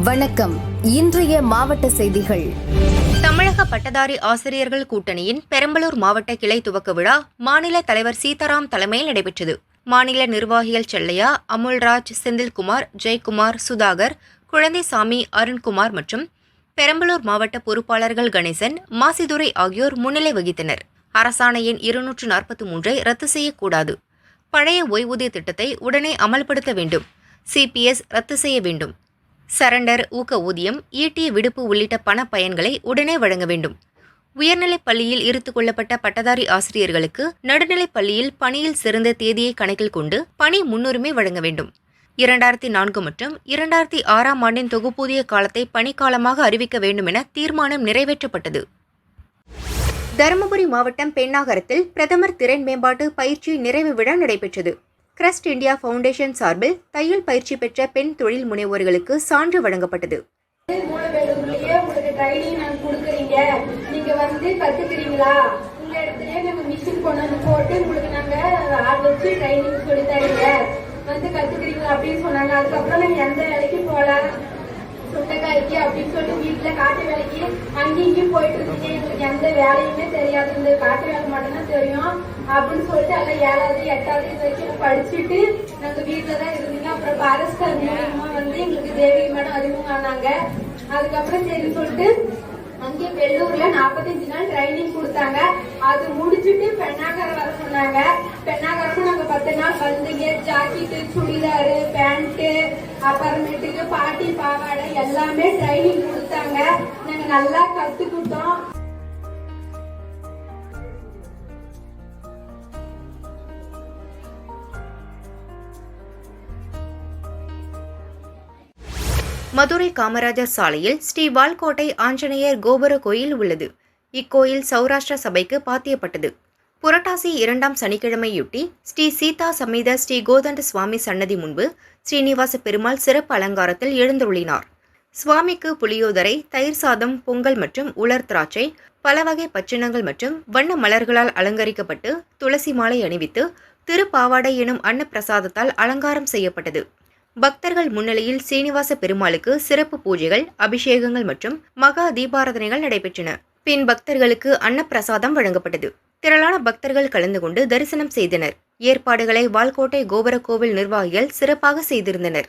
வணக்கம். இன்றைய மாவட்ட செய்திகள். தமிழக பட்டதாரி ஆசிரியர்கள் கூட்டணியின் பெரம்பலூர் மாவட்ட கிளை துவக்க விழா மாநில தலைவர் சீதாராம் தலைமையில் நடைபெற்றது. மாநில நிர்வாகிகள் செல்லையா அமுல்ராஜ் செந்தில்குமார் ஜெயக்குமார் சுதாகர் குழந்தைசாமி அருண்குமார் மற்றும் பெரம்பலூர் மாவட்ட பொறுப்பாளர்கள் கணேசன் மாசிதுரை ஆகியோர் முன்னிலை வகித்தனர். அரசாணை எண் இருநூற்று நாற்பத்தி மூன்றை ரத்து செய்யக்கூடாது. பழைய ஓய்வூதிய திட்டத்தை உடனே அமல்படுத்த வேண்டும். சிபிஎஸ் ரத்து செய்ய வேண்டும். சரண்டர் ஊக்க ஊதியம் ஈட்டிய விடுப்பு உள்ளிட்ட பண பயன்களை உடனே வழங்க வேண்டும். உயர்நிலைப் பள்ளியில் இருத்துக் கொள்ளப்பட்ட பட்டதாரி ஆசிரியர்களுக்கு நடுநிலைப் பள்ளியில் பணியில் சிறந்த தேதியை கணக்கில் கொண்டு பணி முன்னுரிமை வழங்க வேண்டும். இரண்டாயிரத்தி நான்கு மற்றும் இரண்டாயிரத்தி ஆறாம் ஆண்டின் தொகுப்பூதிய காலத்தை பணிக்காலமாக அறிவிக்க வேண்டும் என தீர்மானம் நிறைவேற்றப்பட்டது. தருமபுரி மாவட்டம் பெண்ணாகரத்தில் பிரதமர் திறன் மேம்பாட்டு பயிற்சி நிறைவு விழா நடைபெற்றது. கிரஸ்ட் இந்தியா ஃபவுண்டேஷன் சார்பில் தையல் பயிற்சி பெற்ற பெண் தொழில் முனைவோர்களுக்கு சான்று வழங்கப்பட்டது. வந்து கத்துக்கிறீங்களா? அப்படின்னு சொன்னாங்க. அதுக்கப்புறம் நீங்க எந்த வேலைக்கு போகலாம் சுண்டைக்காய்க்கு அப்படின்னு சொல்லிட்டு வீட்டுல காட்டு வேலைக்கு அங்கேயும் இங்கேயும் போயிட்டு இருந்தீங்க எங்களுக்கு எந்த வேலையுமே தெரியாது. இந்த காட்டு வேலை மட்டும்தான் தெரியும் அப்படின்னு சொல்லிட்டு எல்லாம் ஏழாவது எட்டாவது இது வரைக்கும் படிச்சுட்டு நாங்க வீட்டுல தான் இருந்தீங்க. அப்புறம் பாரஸ்கர் மூலியமா வந்து எங்களுக்கு தேவி மேடம் அறிமுகம் ஆனாங்க அதுக்கப்புறம் சரி சொல்லிட்டு அங்கே வெள்ளூர்ல நாற்பத்தஞ்சு நாள் ட்ரைனிங் கொடுத்தாங்க. அது முடிச்சுட்டு பெண்ணாகரம் வர சொன்னாங்க. பெண்ணாகரம் நாங்க பத்து நாள் வந்துங்க ஜாக்கெட்டு சுடிதாரு பேண்ட்டு அப்புறமேட்டுக்கு பாட்டி பாவாடை எல்லாமே ட்ரைனிங் கொடுத்தாங்க. நாங்க நல்லா கத்துக்கிட்டோம். மதுரை காமராஜர் சாலையில் ஸ்ரீ வால்கோட்டை ஆஞ்சநேயர் கோபுர கோயில் உள்ளது. இக்கோயில் சௌராஷ்டிர சபைக்கு பாத்தியப்பட்டது. புரட்டாசி இரண்டாம் சனிக்கிழமையொட்டி ஸ்ரீ சீதா சமேத ஸ்ரீ கோதண்ட சுவாமி சன்னதி முன்பு ஸ்ரீனிவாச பெருமாள் சிறப்பு அலங்காரத்தில் எழுந்தருளினார். சுவாமிக்கு புளியோதரை தயிர் சாதம் பொங்கல் மற்றும் உலர் திராட்சை பல வகை பச்சினங்கள் மற்றும் வண்ண மலர்களால் அலங்கரிக்கப்பட்டு துளசி மாலை அணிவித்து திருப்பாவாடை எனும் அன்னப்பிரசாதத்தால் அலங்காரம் செய்யப்பட்டது. பக்தர்கள் முன்னிலையில் சீனிவாச பெருமாளுக்கு சிறப்பு பூஜைகள் அபிஷேகங்கள் மற்றும் மகா தீபாராதனைகள் நடைபெற்றன. பின் பக்தர்களுக்கு அன்னப்பிரசாதம் வழங்கப்பட்டது. திரளான பக்தர்கள் கலந்து கொண்டு தரிசனம் செய்தனர். ஏற்பாடுகளை வால்கோட்டை கோபுர கோவில் நிர்வாகிகள் சிறப்பாக செய்திருந்தனர்.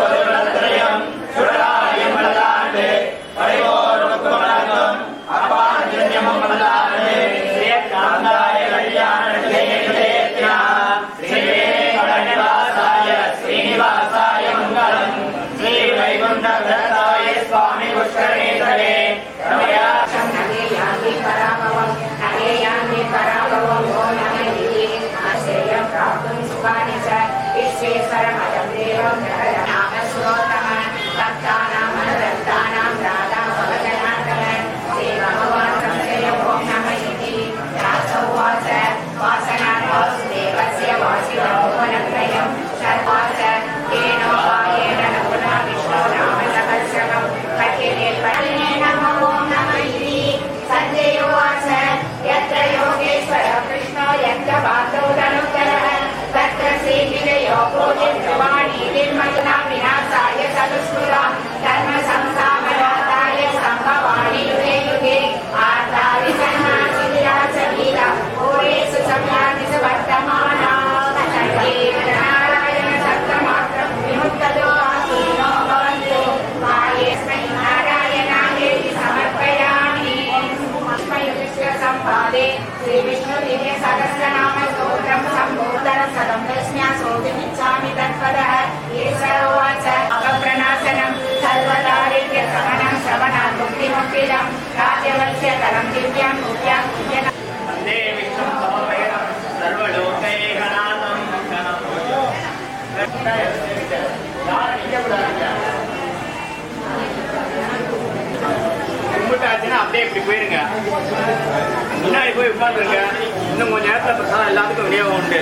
इच्छामि तत्पदः एष उवाच अपप्रणाशनम् सर्वदारिद्र्यसमनम् श्रवणात् मुक्तिमुक्तिदम् राज्यवल्क्यकरम् दिव्यम् मुख्यम् वंदे विष्णुम् समपयनम् सर्वलोकैकनाथम् அப்படியே இப்படி போயிருங்க முன்னாடி போய் உட்கார்ந்துருங்க இன்னும் கொஞ்சம் நேரத்தில் பார்த்தா எல்லாத்துக்கும் விநியோகம் உண்டு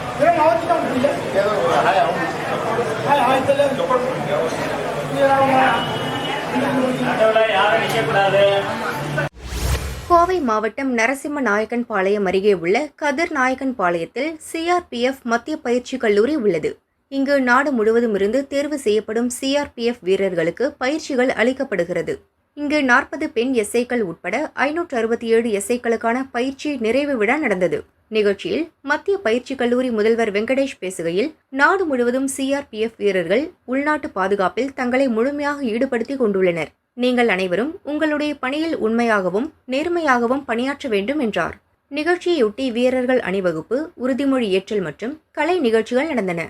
யாரும் நிற்கக்கூடாது கோவை மாவட்டம் நரசிம்ம நாயக்கன் பாளையம் அருகே உள்ள கதிர் நாயக்கன் பாளையத்தில் சிஆர்பிஎஃப் மத்திய பயிற்சி கல்லூரி உள்ளது. இங்கு நாடு முழுவதும் இருந்து தேர்வு செய்யப்படும் சிஆர்பிஎஃப் வீரர்களுக்கு பயிற்சிகள் அளிக்கப்படுகிறது. இங்கு நாற்பது பெண் எஸ்ஐக்கள் உட்பட ஐநூற்று அறுபத்தி ஏழு எஸ்ஐக்களுக்கான பயிற்சி நிறைவு விழா நடந்தது. நிகழ்ச்சியில் மத்திய பயிற்சி கல்லூரி முதல்வர் வெங்கடேஷ் பேசுகையில் நாடு முழுவதும் சிஆர்பிஎஃப் வீரர்கள் உள்நாட்டு பாதுகாப்பில் தங்களை முழுமையாக ஈடுபடுத்திக் கொண்டுள்ளனர். நீங்கள் அனைவரும் உங்களுடைய பணியில் உண்மையாகவும் நேர்மையாகவும் பணியாற்ற வேண்டும் என்றார். நிகழ்ச்சியையொட்டி வீரர்கள் அணிவகுப்பு உறுதிமொழி ஏற்றல் மற்றும் கலை நிகழ்ச்சிகள் நடந்தன.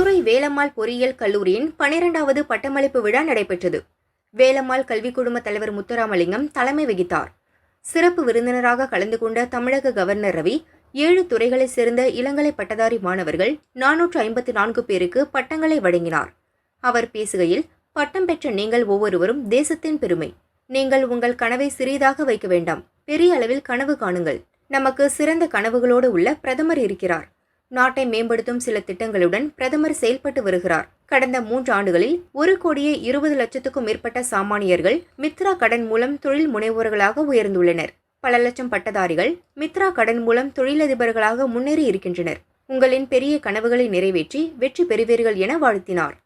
மதுரை வேலம்மாள் பொறியியல் கல்லூரியின் பனிரெண்டாவது பட்டமளிப்பு விழா நடைபெற்றது. வேலம்மாள் கல்விக் குழும தலைவர் முத்துராமலிங்கம் தலைமை வகித்தார். சிறப்பு விருந்தினராக கலந்து கொண்ட தமிழக கவர்னர் ரவி ஏழு துறைகளைச் சேர்ந்த இளங்கலை பட்டதாரி மாணவர்கள் நானூற்று ஐம்பத்தி நான்கு பேருக்கு பட்டங்களை வழங்கினார். அவர் பேசுகையில் பட்டம் பெற்ற நீங்கள் ஒவ்வொருவரும் தேசத்தின் பெருமை. நீங்கள் உங்கள் கனவை சிறியதாக வைக்க வேண்டாம். பெரிய அளவில் கனவு காணுங்கள். நமக்கு சிறந்த கனவுகளோடு உள்ள பிரதமர் இருக்கிறார். நாட்டை மேம்படுத்தும் சில திட்டங்களுடன் பிரதமர் செயல்பட்டு வருகிறார். கடந்த மூன்று ஆண்டுகளில் ஒரு கோடியே இருபது லட்சத்துக்கும் மேற்பட்ட சாமானியர்கள் மித்ரா கடன் மூலம் தொழில் முனைவோர்களாக உயர்ந்துள்ளனர். பல லட்சம் பட்டதாரிகள் மித்ரா கடன் மூலம் தொழிலதிபர்களாக முன்னேறி இருக்கின்றனர் உங்களின் பெரிய கனவுகளை நிறைவேற்றி வெற்றி பெறுவீர்கள் என வாழ்த்தினார்.